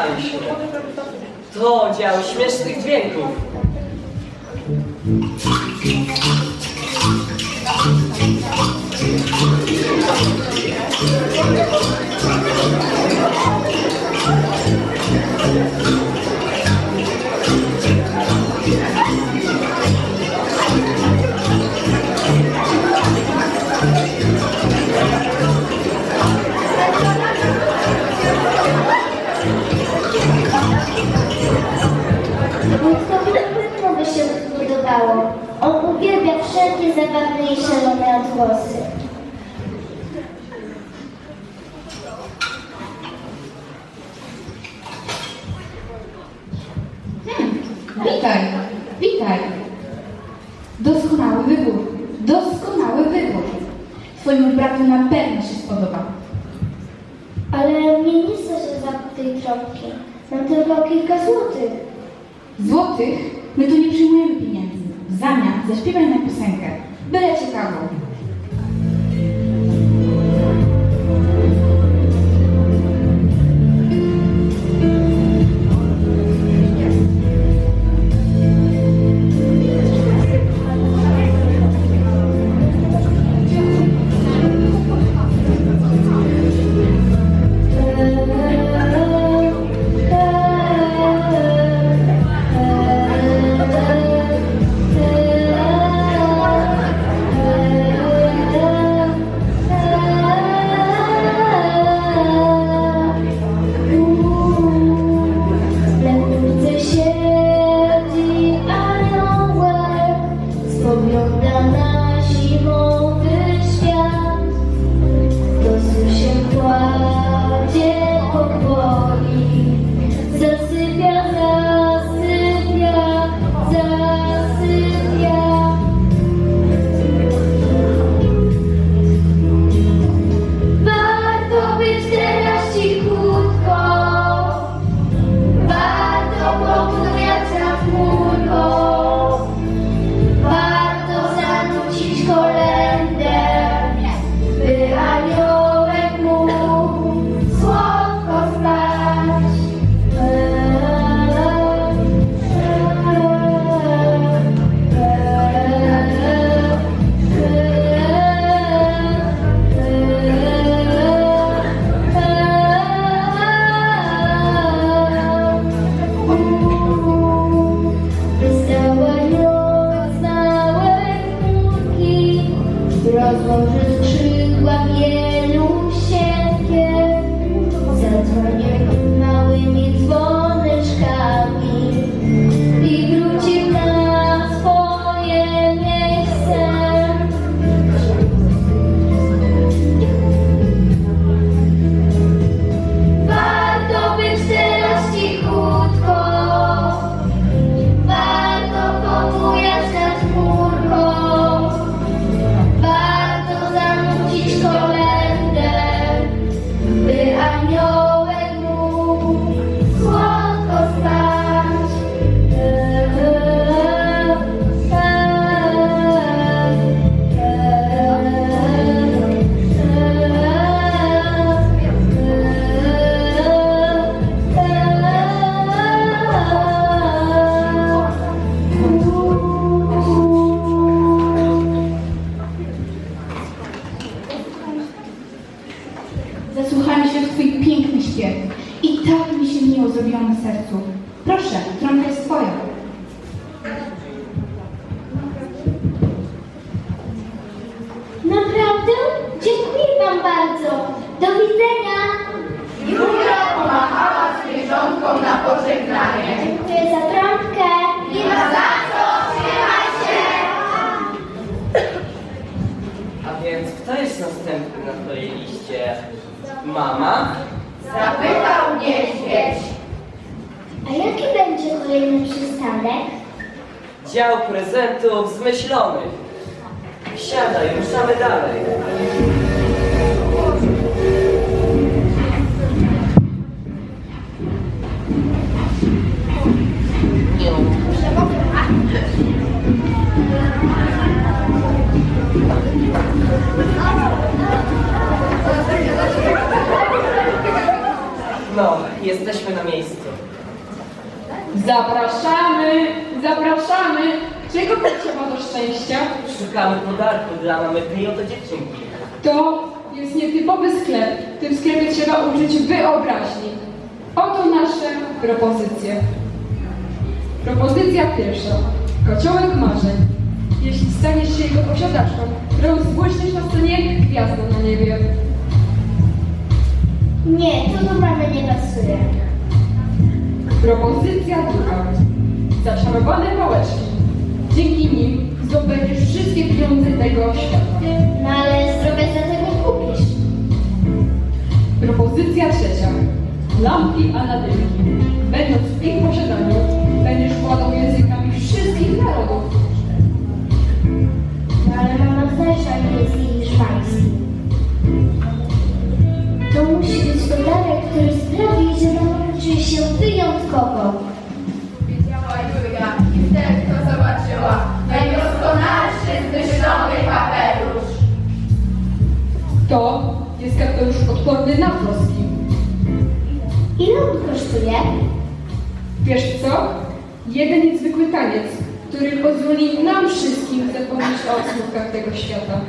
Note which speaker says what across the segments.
Speaker 1: Poddałem się.
Speaker 2: To
Speaker 3: dział śmiesznych dźwięków.
Speaker 2: Thank you. najważniejsze lubię odgłosy. Hmm, witaj.
Speaker 3: Dział prezentów zmyślonych. Siadaj, ruszamy dalej. No, jesteśmy na miejscu.
Speaker 4: Zapraszamy, zapraszamy. Czego potrzeba do szczęścia?
Speaker 3: Szukamy podarku dla mamy tej oto dziewczynki.
Speaker 4: To jest nietypowy sklep. W tym sklepie trzeba użyć wyobraźni. Oto nasze propozycje. Propozycja pierwsza. Kociołek marzeń. Jeśli staniesz się jego posiadaczką, rozbłyśniesz na scenie jak gwiazda na niebie.
Speaker 2: Nie, to do mamy nie pasuje.
Speaker 4: Propozycja druga. Zaczarowane pałeczki. Dzięki nim zdobędziesz wszystkie pieniądze tego świata.
Speaker 2: No ale zdrowie za tego kupisz.
Speaker 4: Propozycja trzecia. Lampki Aladynki. Będąc w ich posiadaniu, będziesz władał językami wszystkich narodów.
Speaker 2: No ale mama znasz angielski i hiszpański. To musi być dodatek, który sprawi, że mama czuje się wyjątkowo.
Speaker 1: Zobaczyła. Najdoskonalszy zmyślony kapelusz.
Speaker 4: To jest kapelusz odporny na troski.
Speaker 2: Ile on kosztuje?
Speaker 4: Wiesz co? Jeden niezwykły taniec, który pozwoli nam wszystkim zapomnieć o odsłówkach tego świata.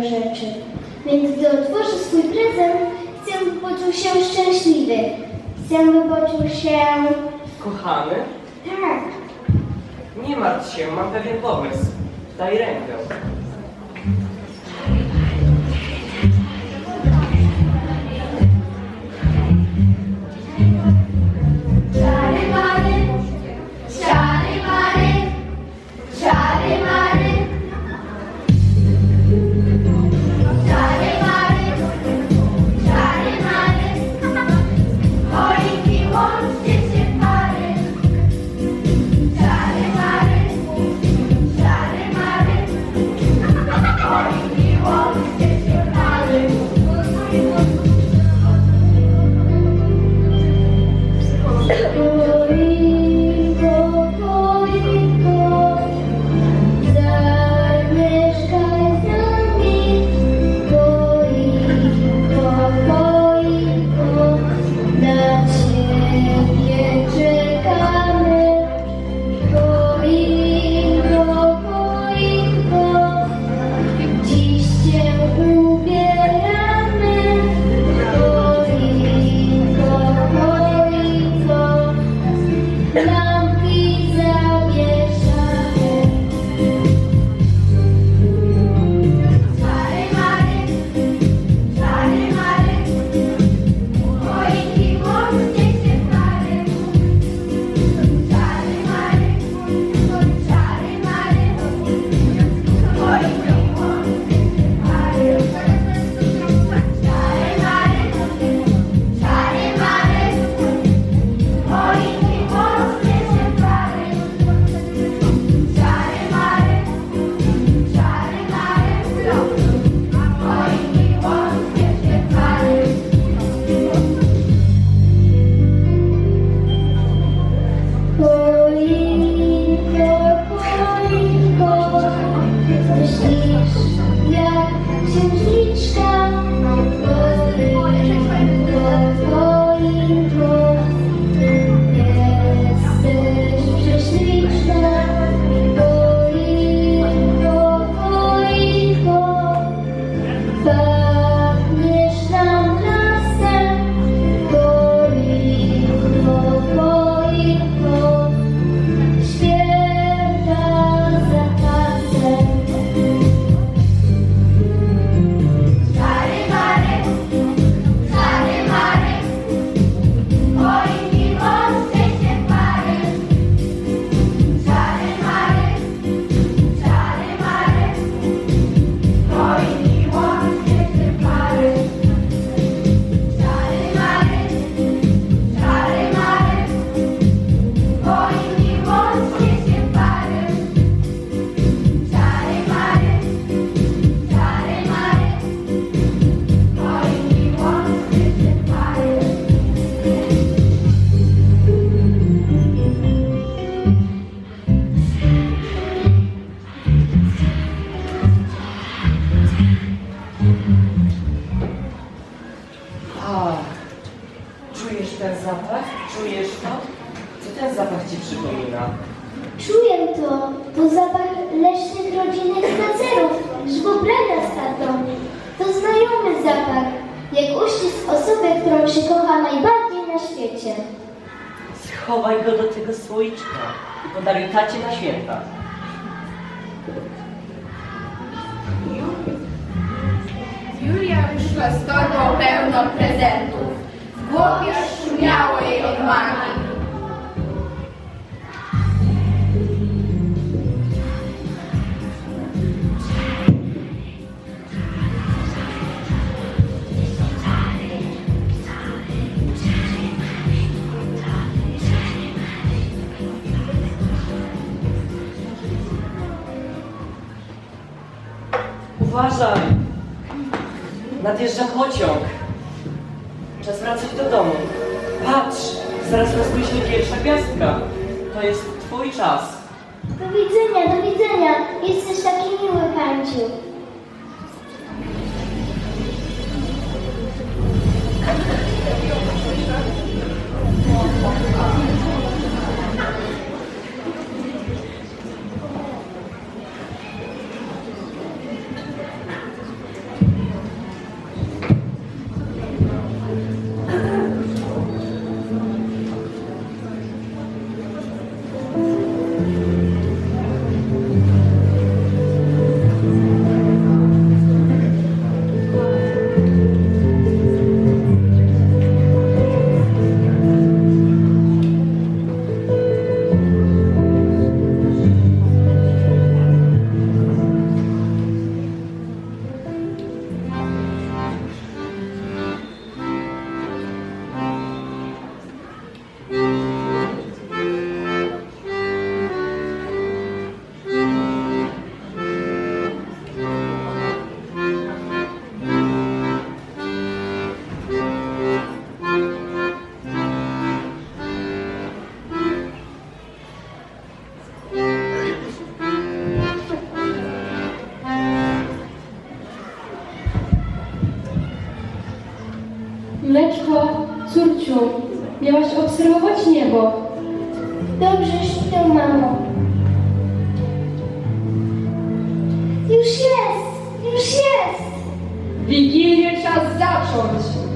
Speaker 2: Wielu rzeczy. Więc gdy otworzy swój prezent, chcę, by poczuł się szczęśliwy. Chcę, by poczuł się...
Speaker 3: Kochany?
Speaker 2: Tak.
Speaker 3: Nie martw się, mam pewien pomysł. Daj rękę. Słoiczka i podaruj tacie na święta.
Speaker 1: Julia wyszła z torbą pełną prezentów. W głowie szumiało jej od magii.
Speaker 3: Uważaj! Nadjeżdża pociąg. Czas wracać do domu. Patrz! Zaraz rozbłyśnie pierwsza gwiazdka. To jest twój czas.
Speaker 2: Do widzenia, do widzenia. Jesteś taki miły, Panciu. Śpię, mamo. Już jest! Już jest!
Speaker 4: Wigilię czas zacząć.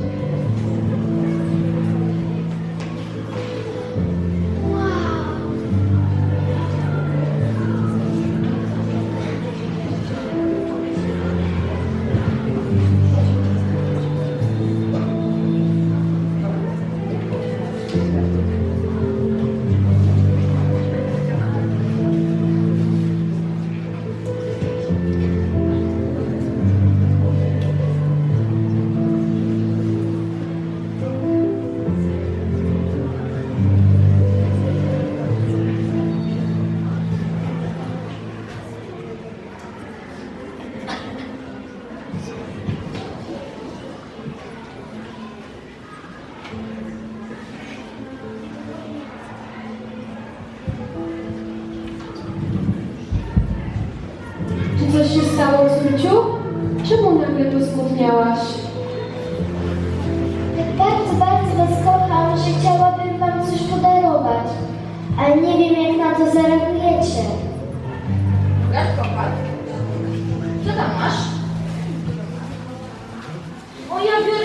Speaker 2: O, ja biorę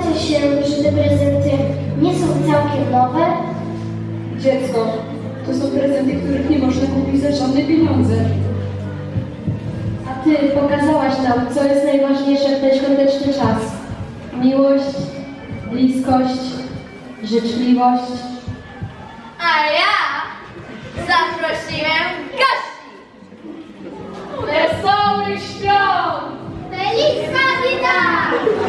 Speaker 4: Zastanawiacie się,
Speaker 2: czy te prezenty nie są całkiem nowe?
Speaker 4: Dziecko, to są prezenty, których nie można kupić za żadne pieniądze. A ty pokazałaś nam, co jest najważniejsze w ten świąteczny czas. Miłość, bliskość, życzliwość.
Speaker 1: A ja zaprosiłem gości! Wesołych świąt! Feliz Navidad!